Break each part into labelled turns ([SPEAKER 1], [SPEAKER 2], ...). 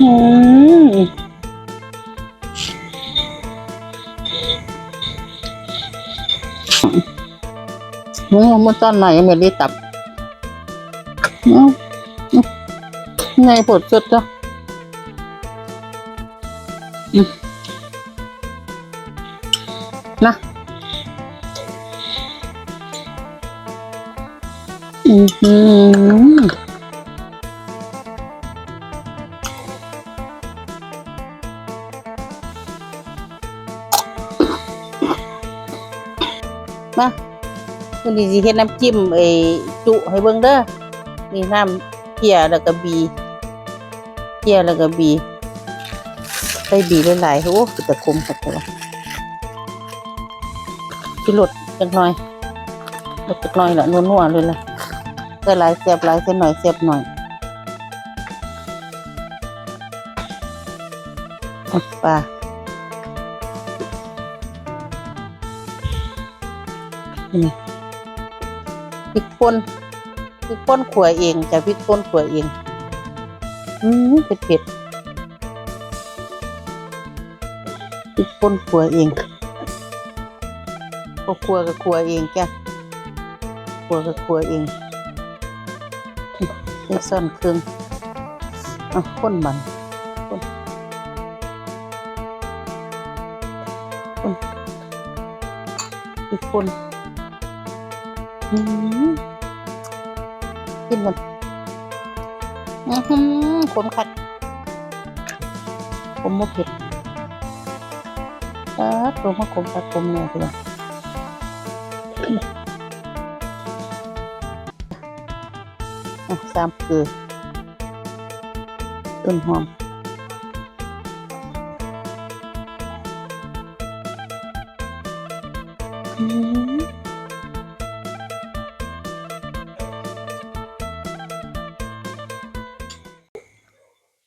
[SPEAKER 1] อืมอืมมันตอนไหนไม่ได้ตับอืมอืมไงปวดสุดจ้ะนะอืม วันนี้สิเฮ็ดน้ำจิ้มไอ้จุให้เบิ่งเด้อนี่น้ำเพียแล้วก็บีเพียแล้วก็บีใส่บีหลายๆโอ้คือตะคมครับแต่ว่าสิลดจักหน่อยลดจักหน่อยละนัวๆเลยล่ะใส่หลายแซ่บหลายใส่หน่อยแซ่บหน่อยอะปลานี่พ ริกป่นพริกป่นขัวเองจะพริกป่นขัวเอง อืมเผ็ดเผ็ดพริกป่นขัวเองก็ขัวกับขัวเองจ้ะขัวกับขัวเองนี่ซ่อนเครื่องอะข้นมันข้นข้นพริกป่น กินหมันอือหือขมขัดขมบ่เผ็ดอ่าตัวมันขมขัดขมแน่เลยอะสามเกลือต้นหอม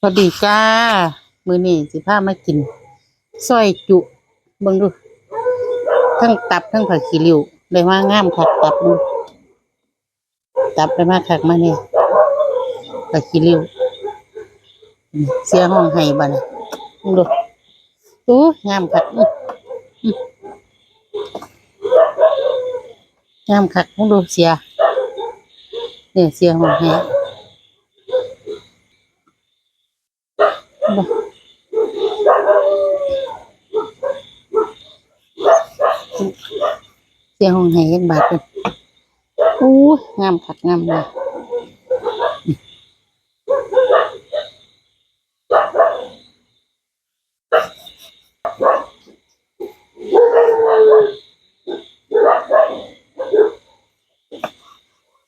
[SPEAKER 1] สวัสดีจ้า มือนี่สิพามากินซอยจุเบิ่งดู ทั้งตับทั้งผักขี้ริ้วเลยว่างามคักตับดูตับไปมากคักมาเนี่ยผักขี้ริ้วเสียห้องให้บ้านะเบิ่งดูอู้งามคักงามคักเบิ่งดูเสียเนี่ยเสียห้องให้บ่ เสียงของไห้ยักบาทเป็นอู้งามคักงามเลย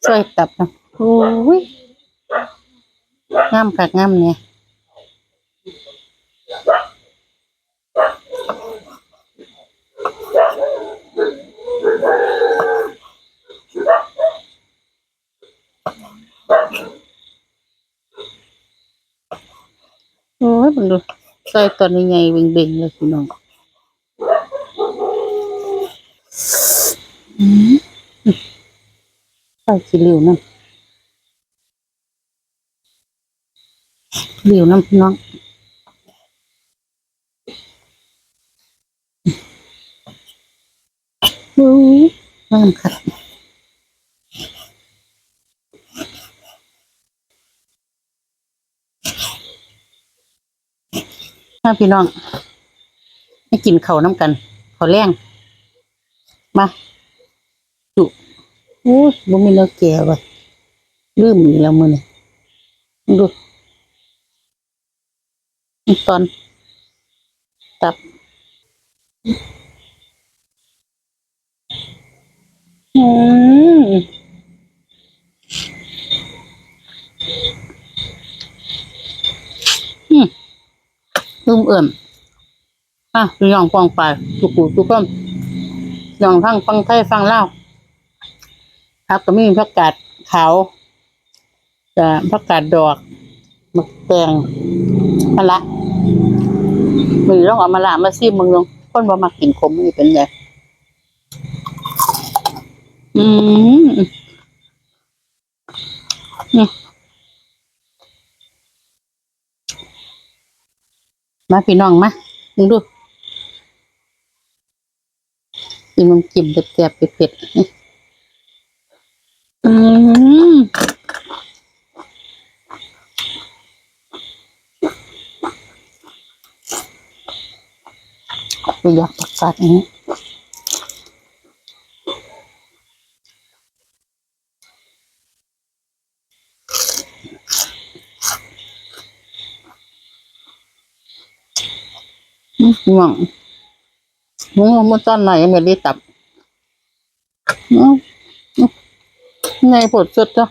[SPEAKER 1] ช่วยตับนะโอ้ยงามคักงามเนี่ยโอ้ย มันดูใส่ตอนนี้ไงเบ่งเบ่งๆเลยพี่น้องใส่ขี้เหลวน้ำเหลวน้ำพี่น้องโอ้ยงาม มาพี่น้องให้กินเขาน้ำกันเขาแรงมาจุอู้บ่มีแล้วแก่ว่ะลืมอีกแล้วมือนี่ดูตอน ตับอืมอืม ลืมเอิ่มอะย่องฟองไปทุกผู้ทุกคนย่องทั้งฟังไทยฟังเล่าวครับก็มีผักกาดขาวจะผักกาดดอกมะแตงมะละมือต้องเอามะละมาซีมึงลงคนบ่มากินขมนี่เป็นไงอืมอืม มาพี่น้องมามึงดูกินมันกินเด็ดแสบเผ็ดอืมไปอยากประกาศนี้ ห่วงมึงเอามาต้อนหน่อยยังไม่ได้ตับอืมอืมไงปวดสุดจ้ะ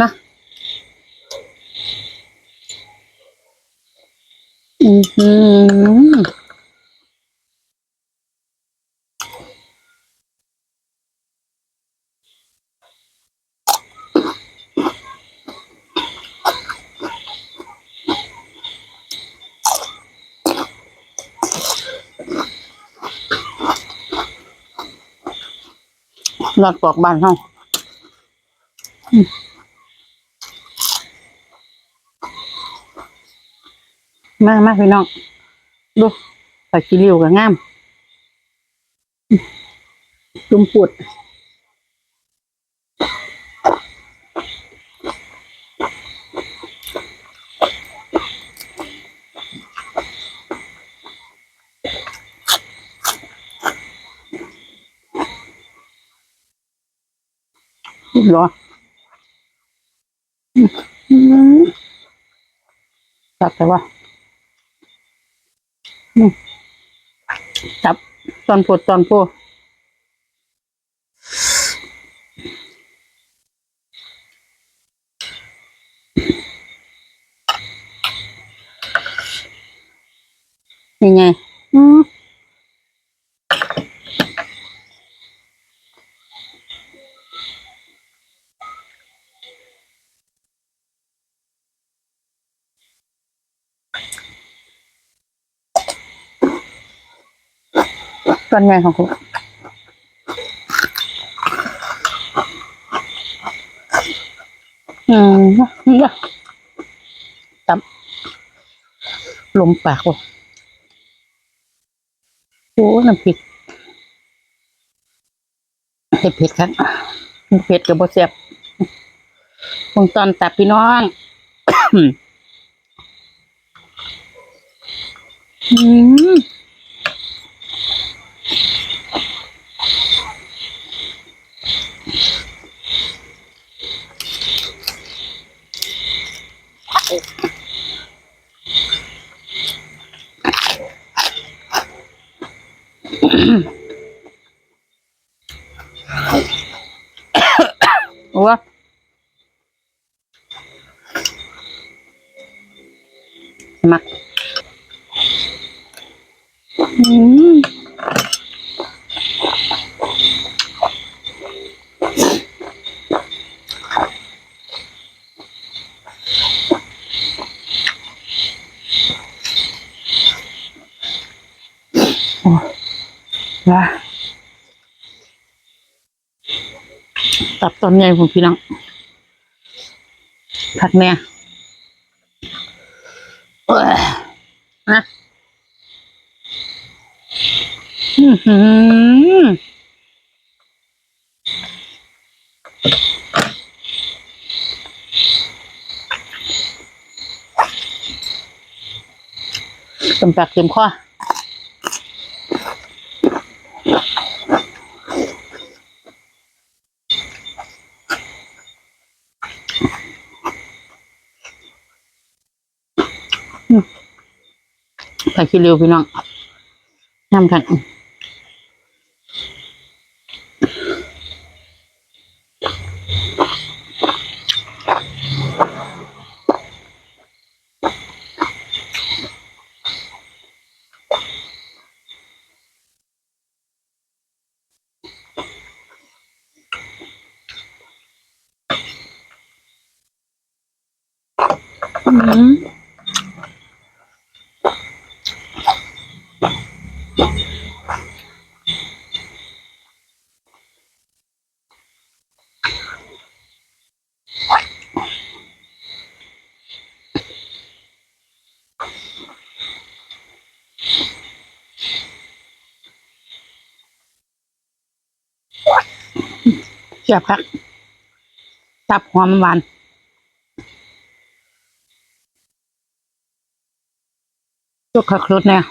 [SPEAKER 1] นะอือหือ ลอดปอกบานเฮามมามาพี่น้อง ดูใส่กิริวกับงามจุ่มปวด เหรออืมจับไปว่าอืมจับตอนปวดตอนโพยังไง อืม ตอนไงของคุณอืมนี่ยจับลมปากว่ะโอ้น้ำพริกเผ็ดเผ็ดครับเผ็ดกับบเสียบคงตอนตับพี่น้องอืม ว้า ตับตอนใหญ่ของพี่น้องผักแม่ยนะอือหือเต็มปากเต็มคอ ไปคิดเร็วพี่น้องน้ำกันอืม
[SPEAKER 2] สียบครับตับหอมหวานจุกขักรสเนี่ย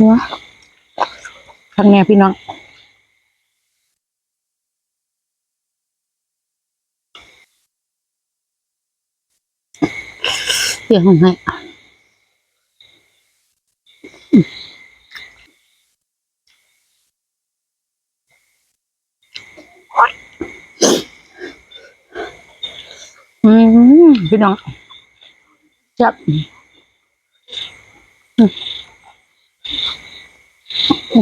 [SPEAKER 2] หัวข้างแน่พี่น้องเสียงของให้อืมพี่น้องจับอืม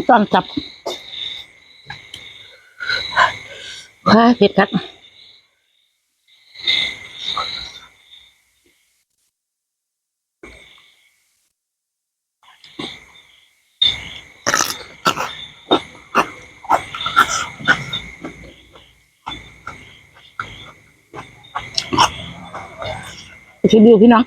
[SPEAKER 2] ต้องจับว้าเผ็ดครับชิมดูพี่น้อง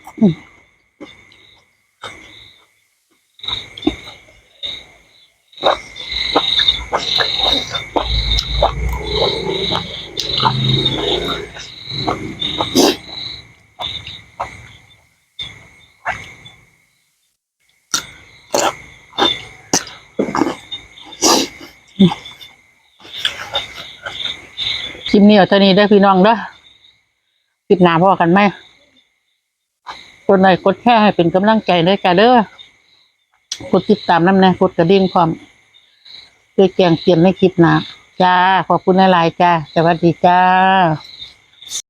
[SPEAKER 2] คลิปนี้เอาเท่านี้ได้พี่น้องเด้อคลิปหน้าพอกันไหมกดไลค์กดแชร์ให้เป็นกำลังใจด้วยจ้าเด้อกดติดตามน้ำแน่กดกระดิ่งความเพื่อแจ้งเตือนในคลิปหน้าจ้า ขอบคุณหลายๆจ้า สวัสดีจ้า